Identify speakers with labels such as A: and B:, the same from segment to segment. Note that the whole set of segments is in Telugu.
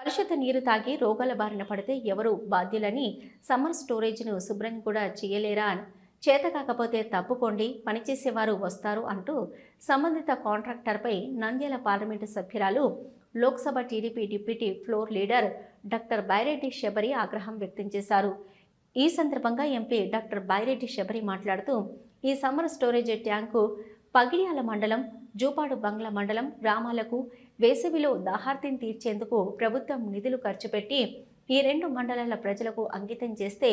A: కలుషిత నీరు తాగి రోగాల బారిన పడితే ఎవరు బాధ్యులని? సమ్మర్ స్టోరేజ్ను శుభ్రం కూడా చేయలేరా? చేత కాకపోతే తప్పుకోండి పనిచేసేవారు వస్తారు అంటూ సంబంధిత కాంట్రాక్టర్పై నంద్యాల పార్లమెంటు సభ్యురాలు Lok Sabha TDP deputy floor leader doctor Byreddy Shabari ఆగ్రహం వ్యక్తం చేశారు. ఈ సందర్భంగా ఎంపీ డాక్టర్ బైరెడ్డి శబరి మాట్లాడుతూ ఈ సమ్మర్ స్టోరేజ్ ట్యాంకు పగిడియాల మండలం జూపాడు బంగ్లా మండలం గ్రామాలకు వేసవిలో దాహార్తిని తీర్చేందుకు ప్రభుత్వం నిధులు ఖర్చు పెట్టి ఈ రెండు మండలాల ప్రజలకు అంకితం చేస్తే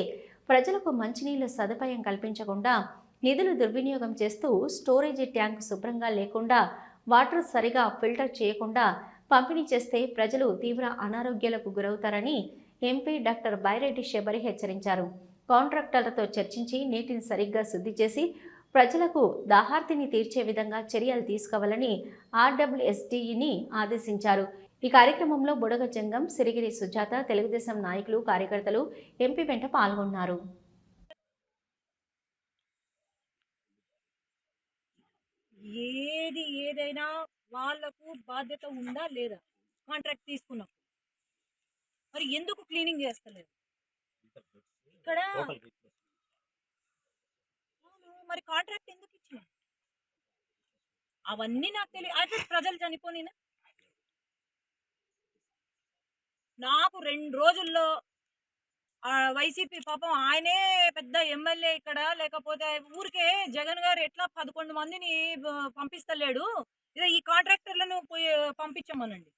A: ప్రజలకు మంచినీళ్ళ సదుపాయం కల్పించకుండా నిధులు దుర్వినియోగం చేస్తూ స్టోరేజీ ట్యాంక్ శుభ్రంగా లేకుండా వాటర్ సరిగా ఫిల్టర్ చేయకుండా పంపిణీ చేస్తే ప్రజలు తీవ్ర అనారోగ్యాలకు గురవుతారని ఎంపీ డాక్టర్ బైరెడ్డి శబరి హెచ్చరించారు. కాంట్రాక్టర్లతో చర్చించి నీటిని సరిగ్గా శుద్ధి చేసి ప్రజలకు దాహార్తిని తీర్చే విధంగా చర్యలు తీసుకోవాలని ఆర్డబ్ల్యూఎస్డీని ఆదేశించారు. ఈ కార్యక్రమంలో బుడగ జంగం సిరిగిరి సుజాత తెలుగుదేశం నాయకులు కార్యకర్తలు ఎంపీ వెంట పాల్గొన్నారు.
B: ఏది ఏదైనా వాళ్ళకు బాధ్యత ఉందా లేదా? కాంట్రాక్ట్ తీసుకున్నప్పుడు మరి ఎందుకు క్లీనింగ్ చేస్తలేదు? ఇక్కడ మరి కాంట్రాక్ట్ ఎందుకు ఇచ్చిన అవన్నీ నాకు తెలియదు అయితే ప్రజలు చనిపోయినా నాకు రెండు రోజుల్లో ఆ వైసీపీ పాపం ఆయనే పెద్ద ఎమ్మెల్యే ఇక్కడ లేకపోతే ఊరికే జగన్ గారు ఎట్లా పదకొండు మందిని పంపిస్తలేడు. ఇదే ఈ కాంట్రాక్టర్లను పోయి పంపించమనండి.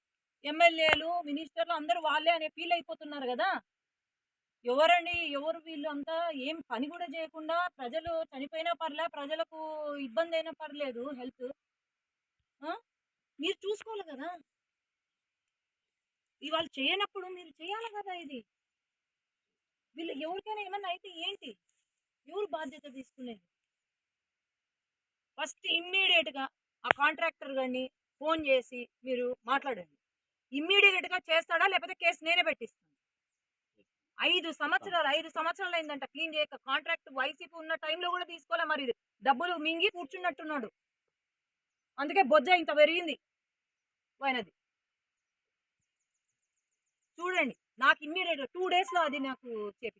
B: ఎమ్మెల్యేలు మినిస్టర్లు అందరూ వాళ్ళే అనే ఫీల్ అయిపోతున్నారు కదా. ఎవరండి ఎవరు వీళ్ళు అంతా ఏం పని కూడా చేయకుండా ప్రజలు చనిపోయినా పర్లే ప్రజలకు ఇబ్బంది అయినా పర్లేదు హెల్త్. మీరు చూసుకోవాలి కదా. ఇవాళ చేయనప్పుడు మీరు చేయాలి కదా ఇది. వీళ్ళు ఎవరికైనా ఏమన్నా అయితే ఏంటి? ఎవరు బాధ్యత తీసుకునేది? ఫస్ట్ ఇమ్మీడియట్గా ఆ కాంట్రాక్టర్ గారిని ఫోన్ చేసి మీరు మాట్లాడండి. ఇమ్మీడియట్గా చేస్తాడా? లేకపోతే కేసు నేనే పెట్టిస్తాను ఐదు సంవత్సరాలు ఐదు సంవత్సరాలు అయిందంట క్లీన్ చేయక. కాంట్రాక్ట్ వైసీపీ ఉన్న టైంలో కూడా తీసుకోలే మరి డబ్బులు మింగి కూర్చున్నట్టున్నాడు. అందుకే బొజ్జ ఇంత పెరిగింది పోయినది చూడండి నాకు ఇమ్మీడియట్ టూ డేస్లో అది నాకు చెప్పి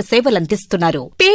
C: సేవలందిస్తున్నారు.